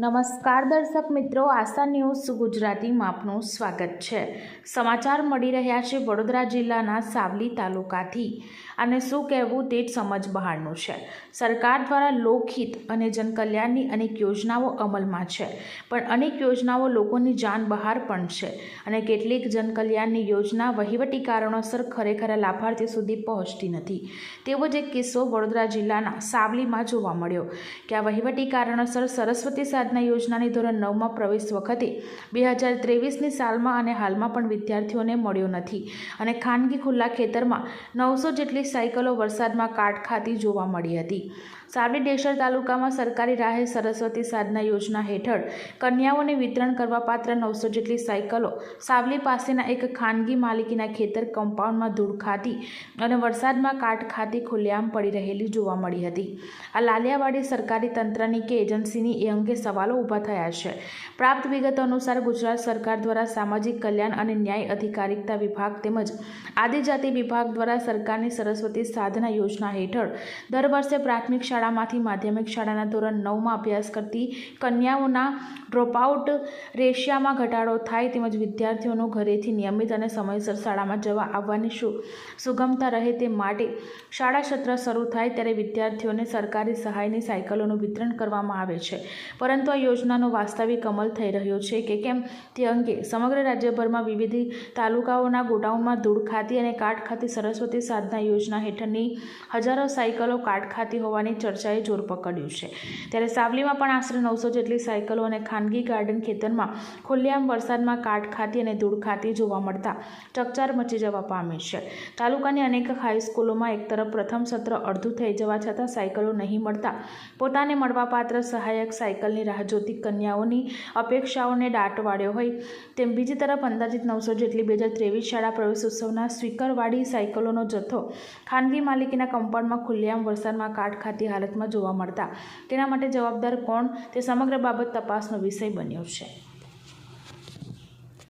નમસ્કાર દર્શક મિત્રો, આશા ન્યૂઝ ગુજરાતીમાં આપનું સ્વાગત છે. સમાચાર મળી રહ્યા છે વડોદરા જિલ્લાના સાવલી તાલુકાથી. અને શું કહેવું તે જ સમજ બહારનું છે. સરકાર દ્વારા લોકહિત અને જનકલ્યાણની અનેક યોજનાઓ અમલમાં છે. પણ અનેક યોજનાઓ લોકોની જાન બહાર પણ છે. અને કેટલીક જનકલ્યાણની યોજના વહીવટી કારણોસર ખરેખર લાભાર્થી સુધી પહોંચતી નથી. તેવો જ એક કિસ્સો વડોદરા જિલ્લાના સાવલીમાં જોવા મળ્યો, કે આ વહીવટી કારણોસર સરસ્વતી સાધના યોજનાની ધોરણ નવમાં પ્રવેશ વખતે બે હજાર ત્રેવીસની સાલમાં અને હાલમાં પણ વિદ્યાર્થીઓને મળ્યો નથી. અને ખાનગી ખુલ્લા ખેતરમાં નવસો જેટલી સાયકલો વરસાદમાં કાટ ખાતી જોવા મળી હતી. સાવલી ડેસર તાલુકામાં સરકારી રાહે સરસ્વતી સાધના યોજના હેઠળ કન્યાઓને વિતરણ કરવા પાત્ર નવસો જેટલી સાયકલો સાવલી પાસેના એક ખાનગી માલિકીના ખેતર કમ્પાઉન્ડમાં ધૂળ ખાતી અને વરસાદમાં કાટ ખાતી ખુલ્લેઆમ પડી રહેલી જોવા મળી હતી. આ લાલિયાવાડી સરકારી તંત્રની કે એજન્સીની એ અંગે સવાલો ઊભા થયા છે. પ્રાપ્ત વિગતો અનુસાર ગુજરાત સરકાર દ્વારા સામાજિક કલ્યાણ અને ન્યાય અધિકારિકતા વિભાગ તેમજ આદિજાતિ વિભાગ દ્વારા સરકારની સરસ્વતી સાધના યોજના હેઠળ દર વર્ષે પ્રાથમિક શાળામાંથી માધ્યમિક શાળાના ધોરણ નવમાં અભ્યાસ કરતી કન્યાઓના ડ્રોપઆઉટ રેશિયામાં ઘટાડો થાય તેમજ વિદ્યાર્થીઓનું ઘરેથી નિયમિત અને સમયસર શાળામાં જવા આવવાની સુગમતા રહે તે માટે શાળા સત્ર શરૂ થાય ત્યારે વિદ્યાર્થીઓને સરકારી સહાયની સાયકલોનું વિતરણ કરવામાં આવે છે. પરંતુ આ યોજનાનો વાસ્તવિક અમલ થઈ રહ્યો છે કે કેમ તે અંગે સમગ્ર રાજ્યભરમાં વિવિધ તાલુકાઓના ગોડાઉનમાં ધૂળ ખાતી અને કાટ ખાતી સરસ્વતી સાધના યોજના હેઠળની હજારો સાયકલો કાટ ખાતી હોવાની ચર્ચાએ જોર પકડ્યું છે. ત્યારે સાવલીમાં પણ આશરે નવસો જેટલી સાયકલો અને ખાનગી ગાર્ડન ખેતરમાં ખુલ્લેઆમ વરસાદમાં કાટ ખાતી અને ધૂળ ખાતી જોવા મળતા ચકચાર મચી જવા પામી છે. તાલુકાની અનેક હાઈસ્કૂલોમાં એક તરફ પ્રથમ સત્ર અડધું થઈ જવા છતાં સાયકલો નહીં મળતા પોતાને મળવાપાત્ર સહાયક સાયકલની રાહ જોતી કન્યાઓની અપેક્ષાઓને દાટ વાળ્યો હોય તેમ બીજી તરફ અંદાજિત નવસો જેટલી બે હજાર ત્રેવીસ શાળા પ્રવેશ ઉત્સવના સ્વીકરવાળી સાયકલોનો જથ્થો ખાનગી માલિકીના કમ્પાઉન્ડમાં ખુલ્લેઆમ વરસાદમાં કાટ ખાતી હાલતમાં જોવા મળતા. તેના માટે જવાબદાર કોણ? તે સમગ્ર બાબત તપાસનો વિષય બન્યો છે.